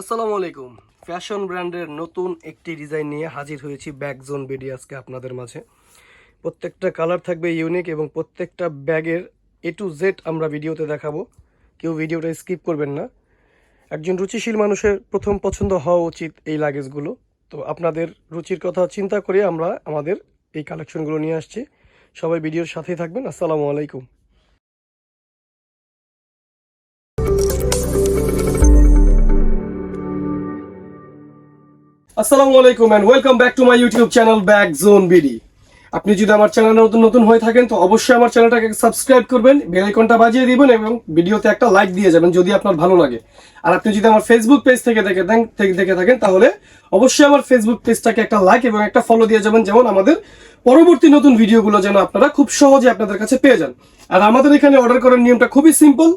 আসসালামু আলাইকুম। ফ্যাশন ব্র্যান্ডের নতুন একটি ডিজাইন নিয়ে হাজির হয়েছি ব্যাগ জোন বেডি আজকে আপনাদের মাঝে। প্রত্যেকটা কালার থাকবে ইউনিক এবং প্রত্যেকটা ব্যাগের এ টু জেড আমরা ভিডিওতে দেখাবো। কেউ ভিডিওটা স্কিপ করবেন না। একজন রুচিশীল মানুষের প্রথম পছন্দ হওয়া উচিত এই লাগেজগুলো। তো আপনাদের রুচির কথা চিন্তা করে আমরা আমাদের এই কালেকশনগুলো নিয়ে আসছি। সবাই ভিডিওর সাথেই থাকবেন। আসসালামু আলাইকুম। আসসালামু আলাইকুম and welcome back to my YouTube channel back zone BD আপনি যদি আমার চ্যানেলে নতুন নতুন হয়ে থাকেন, তো অবশ্যই আমার চ্যানেলটাকে সাবস্ক্রাইব করবেন বেল আইকনটা বাজিয়ে দিবেন এবং ভিডিওতে একটা লাইক দিয়ে যাবেন যদি আপনার ভালো লাগে। আর আপনি যদি আমার ফেসবুক পেজ থেকে দেখে থেকে দেখে থাকেন, তাহলে অবশ্যই আমার ফেসবুক পেজটাকে একটা লাইক এবং একটা ফলো দিয়ে যাবেন, যেমন আমাদের পরবর্তী নতুন ভিডিওগুলো যেন আপনারা খুব সহজে আপনাদের কাছে পেয়ে যান। আর আমাদের এখানে অর্ডার করার নিয়মটা খুবই সিম্পল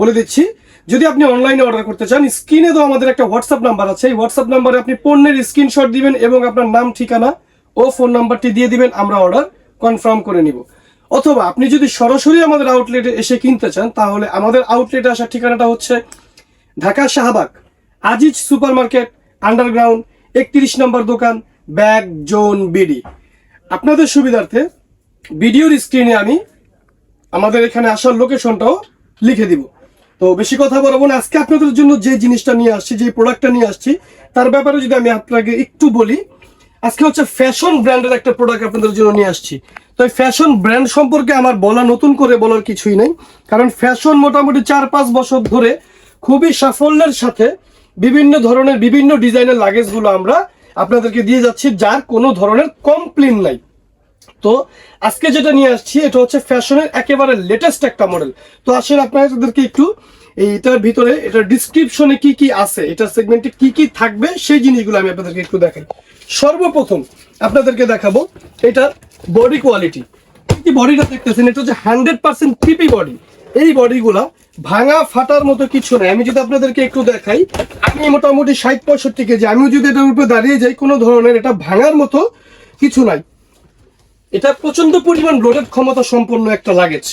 বলে দিচ্ছি। যদি আপনি অনলাইনে অর্ডার করতে চান, স্ক্রিনে তো আমাদের একটা হোয়াটসঅ্যাপ নাম্বার আছে। এই হোয়াটসঅ্যাপ নাম্বারে আপনি পণ্যের স্ক্রিনশট দিবেন এবং আপনার নাম, ঠিকানা ও ফোন নাম্বারটি দিয়ে দিবেন, আমরা অর্ডার কনফার্ম করে নিব। অথবা আপনি যদি সরাসরি আমাদের আউটলেটে এসে কিনতে চান, তাহলে আমাদের আউটলেটে আসার ঠিকানাটা হচ্ছে Dhaka Shahbag, Aziz super market underground একত্রিশ নম্বর দোকান, ব্যাগ, জোন, বিডি। আপনাদের সুবিধার্থে ভিডিওর স্ক্রিনে আমি আমাদের এখানে আসার লোকেশনটাও লিখে দিব। তো বেশি কথা বলব না। আজকে আপনাদের জন্য যে জিনিসটা নিয়ে আসছি, যে প্রোডাক্টটা নিয়ে আসছি, তার ব্যাপারে যদি আমি আপনাকে একটু বলি, আজকে হচ্ছে ফ্যাশন ব্র্যান্ডের একটা প্রোডাক্ট আপনাদের জন্য নিয়ে আসছি। তো এই ফ্যাশন ব্র্যান্ড সম্পর্কে আমার বলা, নতুন করে বলার কিছুই নেই। কারণ ফ্যাশন মোটামুটি চার পাঁচ বছর ধরে খুবই সাফল্যের সাথে বিভিন্ন ধরনের বিভিন্ন ডিজাইনের লাগেজগুলো আমরা আপনাদেরকে দিয়ে যাচ্ছি, যার কোনো ধরনের কমপ্লেন নাই। তো আজকে যেটা নিয়ে আসছি, এটা হচ্ছে ফ্যাশনের একেবারে লেটেস্ট একটা মডেল তো আসলে আপনাদেরকে একটু এইটার ভিতরে, এটার ডিসক্রিপশনে কি কি আছে, এটার সেগমেন্টে কি কি থাকবে, সেই জিনিসগুলো আমি আপনাদেরকে একটু দেখাই। সর্বপ্রথম আপনাদেরকে দেখাবো এটার বডি কোয়ালিটি কি বডিটা দেখতেছেন, এটা হচ্ছে হান্ড্রেড পার্সেন্ট পিপি বডি এই বডিগুলা ভাঙা, ফাটার মতো কিছু নাই। আমি যদি আপনাদেরকে একটু দেখাই, আমি মোটামুটি ষাট পঁয়ষট্টি কেজি, আমিও যদি এটার উপরে দাঁড়িয়ে যাই, কোনো ধরনের এটা ভাঙার মতো কিছু নাই। এটা প্রচণ্ড পরিমাণ লোডেড ক্ষমতা সম্পন্ন একটা লাগেজ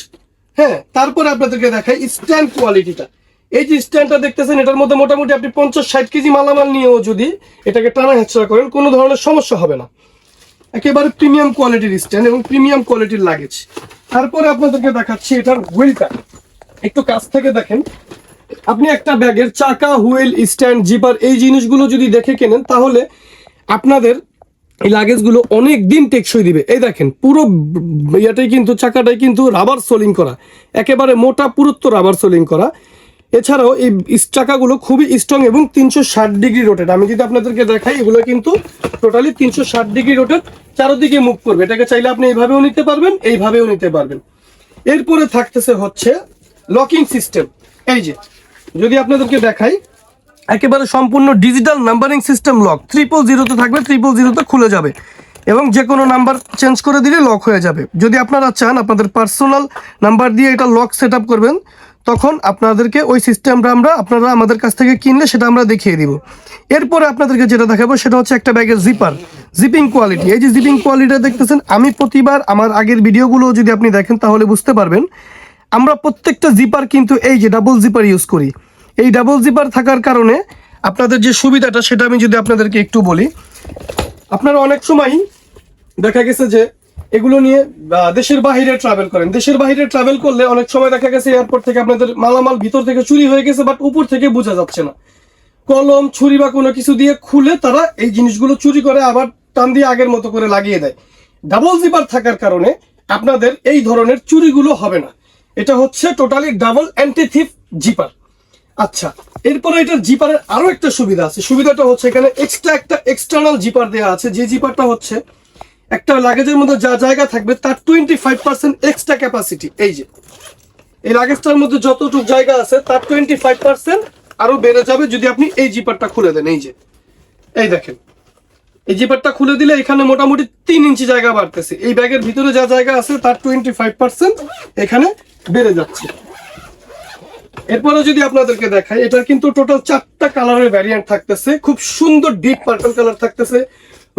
হ্যাঁ তারপরে আপনাদেরকে দেখাই স্ট্যান্ড কোয়ালিটিটা এই যে স্ট্যান্ডটা দেখতেছেন, এটার মধ্যে মোটামুটি আপনি পঞ্চাশ, ষাট কেজি মালামাল নিয়েও যদি এটাকে টানা হেঁচড়া করেন, কোনো ধরনের সমস্যা হবে না। একেবারে প্রিমিয়াম কোয়ালিটির স্ট্যান্ড এবং প্রিমিয়াম কোয়ালিটির লাগেজ তারপরে আপনাদেরকে দেখাচ্ছি এটার হুইলটা একটু কাছ থেকে দেখেন। আপনি একটা ব্যাগের চাকা হুইল স্ট্যান্ড জিপার এই জিনিসগুলো যদি দেখে কেনেন, তাহলে আপনাদের এই লাগেজগুলো অনেক দিন টেকসই দিবে। এই দেখেন, পুরো ইয়াটাই কিন্তু, চাকাটাই কিন্তু রাবার সোলিং করা। একেবারে মোটা, পুরুত্ব রাবার সোলিং করা। এছাড়াও এই চাকাগুলো খুবই স্ট্রং এবং তিনশো ষাট ডিগ্রি রোটেট আমি যদি আপনাদেরকে দেখাই, এগুলো কিন্তু টোটালি তিনশো ষাট ডিগ্রি রোটেট চারোদিকে মুভ করবে। এটাকে চাইলে আপনি এইভাবেও নিতে পারবেন, এইভাবেও নিতে পারবেন। এরপরে থাকতেছে হচ্ছে লকিং সিস্টেম এই যে, যদি আপনাদেরকে দেখাই একেবারে সম্পূর্ণ digital numbering system lock triple জিরোতে থাকবে ট্রিপল জিরোতে খুলে যাবে। এবং যে কোনো নাম্বার চেঞ্জ করে দিলে লক হয়ে যাবে। যদি আপনারা চান আপনাদের পার্সোনাল নাম্বার দিয়ে এটা লক সেট করবেন, তখন আপনাদেরকে ওই সিস্টেমটা আমরা আপনারা আমাদের কাছ থেকে কিনলে সেটা আমরা দেখিয়ে দিব। এরপরে আপনাদেরকে যেটা দেখাবো সেটা হচ্ছে একটা ব্যাগের জিপার জিপিং কোয়ালিটি এই যে জিপিং কোয়ালিটিটা দেখতেছেন, আমি প্রতিবার আমার আগের ভিডিওগুলো যদি আপনি দেখেন তাহলে বুঝতে পারবেন। আমরা প্রত্যেকটা জিপার কিন্তু এই যে ডাবল জিপার ইউজ করি। এই ডাবল জিপার থাকার কারণে আপনাদের যে সুবিধাটা, সেটা আমি যদি আপনাদেরকে একটু বলি। আপনারা অনেক সময় দেখা গেছে যে এগুলো নিয়ে দেশের বাইরে ট্রাভেল করেন। দেশের বাইরে ট্রাভেল করলে অনেক সময় দেখা গেছে এয়ারপোর্ট থেকে আপনাদের মালামাল ভিতর থেকে চুরি হয়ে গেছে বাট উপর থেকে বোঝা যাচ্ছে না। কলম, ছুরি বা কোনো কিছু দিয়ে খুলে তারা এই জিনিসগুলো চুরি করে আবার টান দিয়ে আগের মতো করে লাগিয়ে দেয়। ডাবল জিপার থাকার কারণে আপনাদের এই ধরনের চুরিগুলো হবে না। এটা হচ্ছে টোটালি ডাবল অ্যান্টিথিপ জিপার আচ্ছা এরপরে এটার জিপারের আরও একটা সুবিধা আছে। সুবিধাটা হচ্ছে এখানে এক্সট্রা একটা এক্সটার্নাল জিপার দেওয়া আছে। যে জিপারটা হচ্ছে, একটা লাগেজের মধ্যে যা জায়গা থাকবে তার twenty five percent extra capacity এই যে, এই লাগেজটার মধ্যে যতটুকু জায়গা আছে তার টোয়েন্টি ফাইভ পার্সেন্ট আরও বেড়ে যাবে যদি আপনি এই জিপারটা খুলে দেন। এই যে, এই দেখেন, এই জিপারটা খুলে দিলে এখানে মোটামুটি তিন ইঞ্চি জায়গা বাড়তেছে। এই ব্যাগের ভিতরে যা জায়গা আছে তার টোয়েন্টি ফাইভ পার্সেন্ট এখানে বেড়ে যাচ্ছে। এরপরে যদি আপনাদেরকে দেখাই, এটার কিন্তু টোটাল চারটা কালারের ভ্যারিয়েন্ট থাকতেছে। খুব সুন্দর ডিপ পার্পল কালার থাকতেছে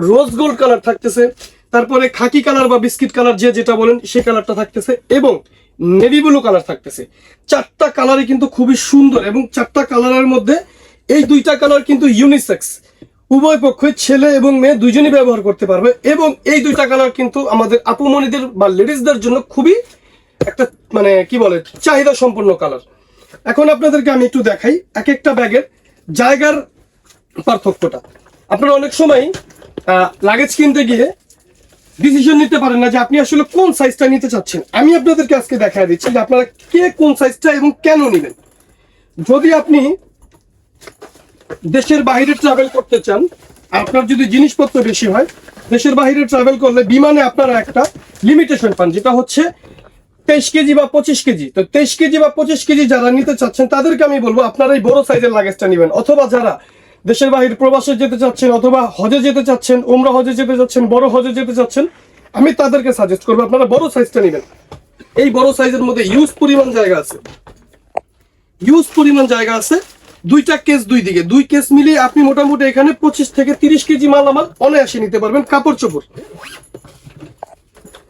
রোজ গোল্ড কালার থাকতেছে, তারপরে খাকি কালার বা বিস্কিট কালার যে যেটা বলেন, সেই কালারটা থাকতেছে এবং নেভি ব্লু কালার থাকতেছে। চারটা কালারই কিন্তু খুবই সুন্দর এবং চারটা কালারের মধ্যে এই দুইটা কালার কিন্তু ইউনিসেক্স উভয় পক্ষে ছেলে এবং মেয়ে দুইজনই ব্যবহার করতে পারবে এবং এই দুইটা কালার কিন্তু আমাদের আপুমণিদের বা লেডিসদের জন্য খুবই একটা মানে কি বলে চাহিদা সম্পন্ন কালার এখন আপনাদেরকে আমি একটু দেখাই এক একটা ব্যাগের জায়গার পার্থক্যটা। আপনারা অনেক সময় লাগেজ কিনতে গিয়ে ডিসিশন নিতে পারেন না যে আপনি আসলে কোন সাইজটা নিতে চাচ্ছেন। আমি আপনাদেরকে আজকে দেখায় দিচ্ছি যে আপনারা কে কোন সাইজটা এবং কেন নেবেন। যদি আপনি দেশের বাইরে ট্রাভেল করতে চান, আপনার যদি জিনিসপত্র বেশি হয়, দেশের বাইরে ট্রাভেল করলে বিমানে আপনারা একটা লিমিটেশন পান, যেটা হচ্ছে তেইশ কেজি বা পঁচিশ কেজি। তো তেইশ কেজি বা পঁচিশ কেজি যারা নিতে চাচ্ছেন, তাদেরকে আমি বলব, আপনারা এই বড় সাইজের লাগেজটা নেবেন। অথবা যারা দেশের বাইরে প্রবাসে যেতে চাচ্ছেন, অথবা হজে যেতে চাচ্ছেন ওমরা হজে যেতে চাচ্ছেন, বড় হজে যেতে চাচ্ছেন, আমি তাদেরকে সাজেস্ট করব, আপনারা বড় সাইজটা নেবেন। এই বড় সাইজের মধ্যে ইউজ পরিমাণ জায়গা আছে। ইউজ পরিমাণ জায়গা আছে। দুইটা কেস দুই দিকে। দুই কেস মিলিয়ে আপনি মোটামুটি এখানে পঁচিশ থেকে তিরিশ কেজি মালামাল অনায়াসে নিতে পারবেন, কাপড় চোপড়।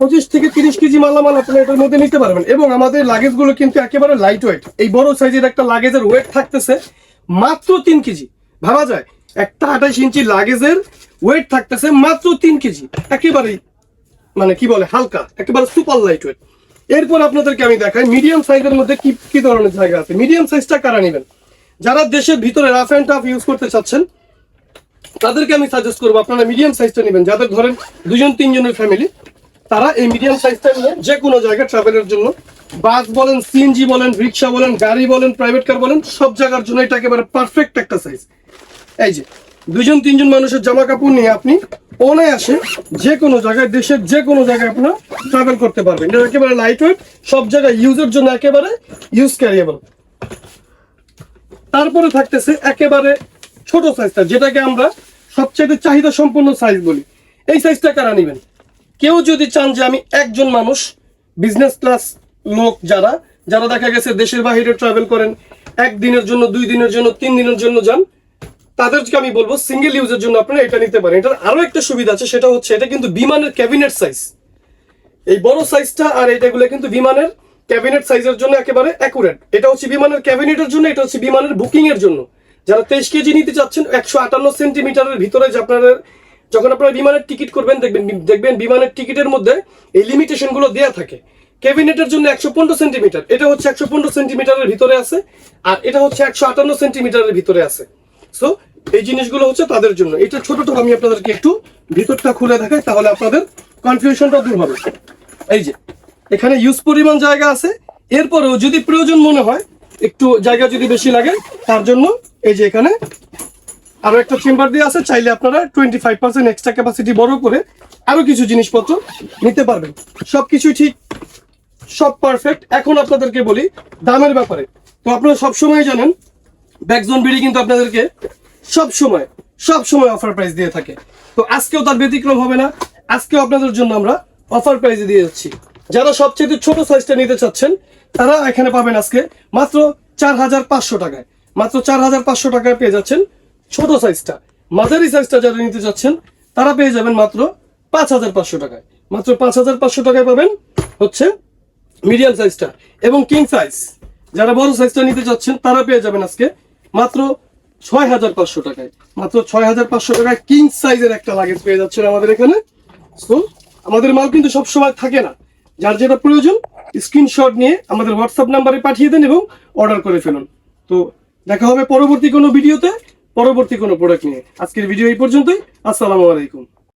পঁচিশ থেকে তিরিশ কেজি মালামাল আপনি এটার মধ্যে নিতে পারবেন। এবং আমাদের লাগেজগুলো কিন্তু একেবারে লাইট ওয়েট এই বড় সাইজের একটা লাগেজের ওয়েট থাকতেছে মাত্র তিন কেজি। ভাবা যায়, একটা আঠাশ ইঞ্চি লাগেজের ওয়েট থাকতেছে মাত্র তিন কেজি। একেবারেই মানে কি বলে, হালকা, একেবারে সুপার লাইট ওয়েট এরপর আপনাদেরকে আমি দেখাই মিডিয়াম সাইজের মধ্যে কি কি ধরনের জায়গা আছে? মিডিয়াম সাইজটা কারা নেবেন? যারা দেশের ভিতরে রাফ অ্যান্ড টাফ ইউজ করতে চাচ্ছেন, তাদেরকে আমি সাজেস্ট করব, আপনারা মিডিয়াম সাইজটা নেবেন। যাদের ধরেন দুজন, তিনজনের ফ্যামিলি তারা এই মিডিয়াম সাইজটা নিয়ে যে কোনো জায়গায় ট্রাভেলের জন্য বাস বলেন সিএনজি বলেন রিক্সা বলেন, গাড়ি বলেন প্রাইভেট কার বলেন, সব জায়গার জন্য এটা একেবারে পারফেক্ট একটা সাইজ এই যে দুজন তিনজন মানুষের জামা কাপড় নিয়ে আপনি অনায়াসে যে কোনো জায়গায়, দেশের যে কোনো জায়গায় আপনারা ট্রাভেল করতে পারবেন। এটা একেবারে লাইট ওয়েট সব জায়গায় ইউজের জন্য একেবারে ইউজ ক্যারিয়েবল তারপরে থাকতেছে একেবারে ছোট সাইজটা যেটাকে আমরা সবচেয়ে চাহিদা সম্পন্ন সাইজ বলি। এই সাইজটা কারা নেবেন? কেউ যদি চান যে আমি একজন মানুষ বিজনেস ক্লাস লোক যারা যারা দেখা গেছে দেশের বাইরে ট্রাভেল করেন, একদিনের জন্য, দুই দিনের জন্য, তিন দিনের জন্য যান, তাদেরকে আমি বলব সিঙ্গেল ইউজের জন্য আপনারা এটা নিতে পারেন। এটার আরও একটা সুবিধা আছে, সেটা হচ্ছে এটা কিন্তু বিমানের ক্যাবিনেট সাইজ এই বড় সাইজটা আর এটাগুলো কিন্তু বিমানের ক্যাবিনেট সাইজের জন্য একেবারে অ্যাকুরেট এটা হচ্ছে বিমানের ক্যাবিনেটের জন্য, এটা হচ্ছে বিমানের বুকিং এর জন্য। যারা তেইশ কেজি নিতে চাচ্ছেন, একশো আটান্ন সেন্টিমিটারের ভিতরে যে আপনারা যখন আপনারা বিমানের টিকিট করবেন, দেখবেন দেখবেন বিমানের টিকিটের মধ্যে এই লিমিটেশনগুলো দেওয়া থাকে। ক্যাবিনেটের জন্য একশো পনেরো সেন্টিমিটার, এটা হচ্ছে একশো পনেরো সেন্টিমিটারের ভিতরে আছে, আর এটা হচ্ছে একশো আটান্ন সেন্টিমিটারের ভিতরে আছে। সো এই জিনিসগুলো হচ্ছে তাদের জন্য। এটা ছোটটা আমি আপনাদেরকে একটু ভিতরটা খুলে দেখাই, তাহলে আপনাদের কনফিউশনটা দূর হবে। এই যে, এখানে ইউজ পরিমাণ জায়গা আছে। এরপরেও যদি প্রয়োজন মনে হয়, একটু জায়গা যদি বেশি লাগে, তার জন্য এই যে এখানে আরও একটা চেম্বার দিয়ে আছে, চাইলে আপনারা twenty five percent extra capacity বড় করে আরও কিছু জিনিসপত্র নিতে পারবেন। সবকিছু ঠিক, সব পারফেক্ট এখন আপনাদেরকে বলি দামের ব্যাপারে। তো আপনারা সবসময় জানেন ব্যাকজোন বিডি কিন্তু আপনাদেরকে সব সময় সব সময় অফার প্রাইস দিয়ে থাকে। তো আজকেও তার ব্যতিক্রম হবে না, আজকেও আপনাদের জন্য আমরা অফার প্রাইসে দিয়ে যাচ্ছি। যারা সবচেয়ে ছোট সাইজটা নিতে চাচ্ছেন, তারা এখানে পাবেন আজকে মাত্র চার হাজার পাঁচশো টাকায়। মাত্র চার হাজার পাঁচশো টাকায় পেয়ে যাচ্ছেন ছোট সাইজটা মাঝারি সাইজটা যারা নিতে চাচ্ছেন তারা পেয়ে যাবেন মাত্র পাঁচ হাজার পাঁচশো টাকায়। মাত্র পাঁচ হাজার পাঁচশো টাকায় পাবেন হচ্ছে মিডিয়াম সাইজটা এবং কিং সাইজ যারা বড় সাইজটা নিতে চাচ্ছেন তারা পেয়ে যাবেন আজকে মাত্র ছয় হাজার পাঁচশো টাকায়। মাত্র ছয় হাজার পাঁচশো টাকায় কিং সাইজের একটা লাগেজ পেয়ে যাচ্ছেন আমাদের এখানে। তো আমাদের মাল কিন্তু সব সময় থাকে না। যার যেটা প্রয়োজন স্ক্রিনশট নিয়ে আমাদের হোয়াটসঅ্যাপ নাম্বারে পাঠিয়ে দেন এবং অর্ডার করে ফেলুন। তো দেখা হবে পরবর্তী কোনো ভিডিওতে পরবর্তী কোনো প্রোডাক্ট নিয়ে। আজকের ভিডিও এই পর্যন্তই। আসসালামু আলাইকুম।